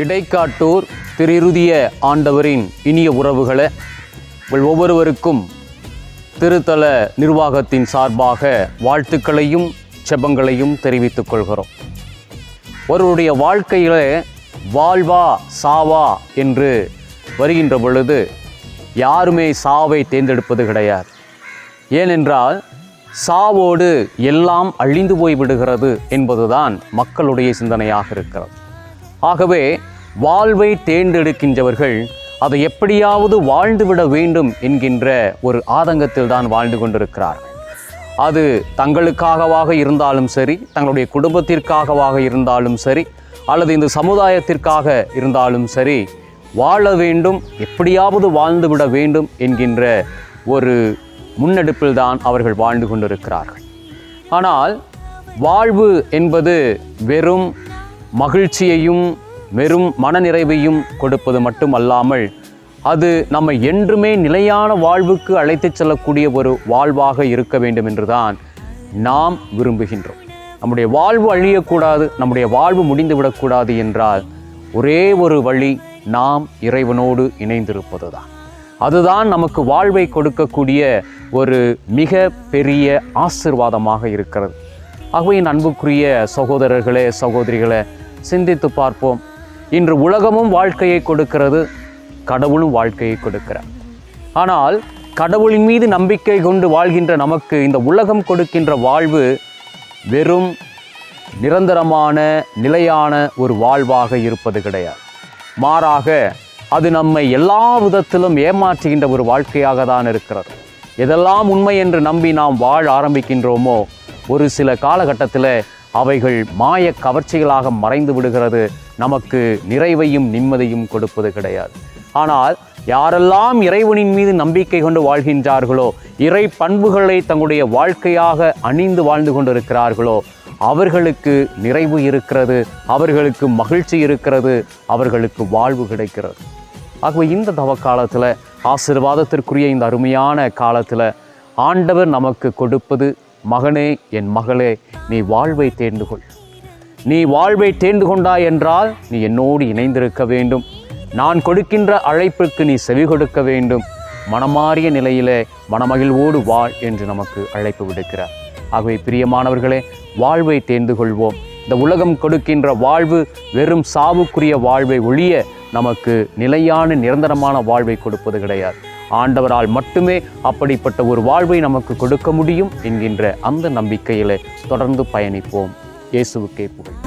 இடைக்காட்டூர் திருருதிய ஆண்டவரின் இனிய உறவுகளை உங்கள் ஒவ்வொருவருக்கும் திருத்தல நிர்வாகத்தின் சார்பாக வாழ்த்துக்களையும் செபங்களையும் தெரிவித்துக் கொள்கிறோம். ஒருவருடைய வாழ்க்கையில் வாழ்வா சாவா என்று வருகின்ற பொழுது யாருமே சாவை தேர்ந்தெடுப்பது கிடையாது. ஏனென்றால் சாவோடு எல்லாம் அழிந்து போய் விடுகிறது என்பதுதான் மக்களுடைய சிந்தனையாக இருக்கிறது. ஆகவே வாழ்வை தேர்ந்தெடுக்கின்றவர்கள் அதை எப்படியாவது வாழ்ந்துவிட வேண்டும் என்கின்ற ஒரு ஆதங்கத்தில் தான் வாழ்ந்து கொண்டிருக்கிறார்கள். அது தங்களுக்காகவாக இருந்தாலும் சரி தங்களுடைய குடும்பத்திற்காகவாக இருந்தாலும் சரி அல்லது இந்த சமுதாயத்திற்காக இருந்தாலும் சரி வாழ வேண்டும் எப்படியாவது வாழ்ந்துவிட வேண்டும் என்கின்ற ஒரு முன்னெடுப்பில் தான் அவர்கள் வாழ்ந்து கொண்டிருக்கிறார்கள். ஆனால் வாழ்வு என்பது வெறும் மகிழ்ச்சியையும் வெறும் மனநிறைவையும் கொடுப்பது மட்டுமல்லாமல் அது நம்மை என்றுமே நிலையான வாழ்வுக்கு அழைத்துச் செல்லக்கூடிய ஒரு வாழ்வாக இருக்க வேண்டும் என்றுதான் நாம் விரும்புகின்றோம். நம்முடைய வாழ்வு அழியக்கூடாது நம்முடைய வாழ்வு முடிந்துவிடக்கூடாது என்றால் ஒரே ஒரு வழி நாம் இறைவனோடு இணைந்திருப்பது தான் அதுதான் நமக்கு வாழ்வை கொடுக்கக்கூடிய ஒரு மிக பெரிய ஆசிர்வாதமாக இருக்கிறது. ஆகவே என் அன்புக்குரிய சகோதரர்களே சகோதரிகளே சிந்தித்து பார்ப்போம். இன்று உலகமும் வாழ்க்கையை கொடுக்கிறது கடவுளும் வாழ்க்கையை கொடுக்கிறார். ஆனால் கடவுளின் மீது நம்பிக்கை கொண்டு வாழ்கின்ற நமக்கு இந்த உலகம் கொடுக்கின்ற வாழ்வு வெறும் நிரந்தரமான நிலையான ஒரு வாழ்வாக இருப்பது கிடையாது. மாறாக அது நம்மை எல்லா விதத்திலும் ஏமாற்றுகின்ற ஒரு வாழ்க்கையாக தான் இருக்கிறது. எதெல்லாம் உண்மை என்று நம்பி நாம் வாழ ஆரம்பிக்கின்றோமோ ஒரு சில காலகட்டத்தில் அவைகள் மாய கவர்ச்சிகளாக மறைந்து விடுகிறது. நமக்கு நிறைவையும் நிம்மதியும் கொடுப்பது கிடையாது. ஆனால் யாரெல்லாம் இறைவனின் மீது நம்பிக்கை கொண்டு வாழ்கின்றார்களோ இறை பண்புகளை தங்களுடைய வாழ்க்கையாக அணிந்து வாழ்ந்து கொண்டிருக்கிறார்களோ அவர்களுக்கு நிறைவு இருக்கிறது அவர்களுக்கு மகிழ்ச்சி இருக்கிறது அவர்களுக்கு வாழ்வு கிடைக்கிறது. ஆகவே இந்த தவ காலத்தில் ஆசீர்வாதத்திற்குரிய இந்த அருமையான காலத்தில் ஆண்டவர் நமக்கு கொடுப்பது மகனே என் மகளே நீ வாழ்வை தேர்ந்து கொள் நீ வாழ்வை தேர்ந்து கொண்டாய் என்றால் நீ என்னோடு இணைந்திருக்க வேண்டும். நான் கொடுக்கின்ற அழைப்புக்கு நீ செவி கொடுக்க வேண்டும். மனமாறிய நிலையிலே மனமகிழ்வோடு வாழ் என்று நமக்கு அழைப்பு விடுக்கிறார். ஆகவே பிரியமானவர்களே வாழ்வை தேர்ந்து கொள்வோம் இந்த உலகம் கொடுக்கின்ற வாழ்வு வெறும் சாவுக்குரிய வாழ்வை ஒழிய நமக்கு நிலையான நிரந்தரமான வாழ்வை கொடுப்பது கிடையாது. ஆண்டவரால் மட்டுமே அப்படிப்பட்ட ஒரு வாழ்வை நமக்கு கொடுக்க முடியும் என்கின்ற அந்த நம்பிக்கையில் தொடர்ந்து பயணிப்போம். இயேசுவுக்கே புகழ்.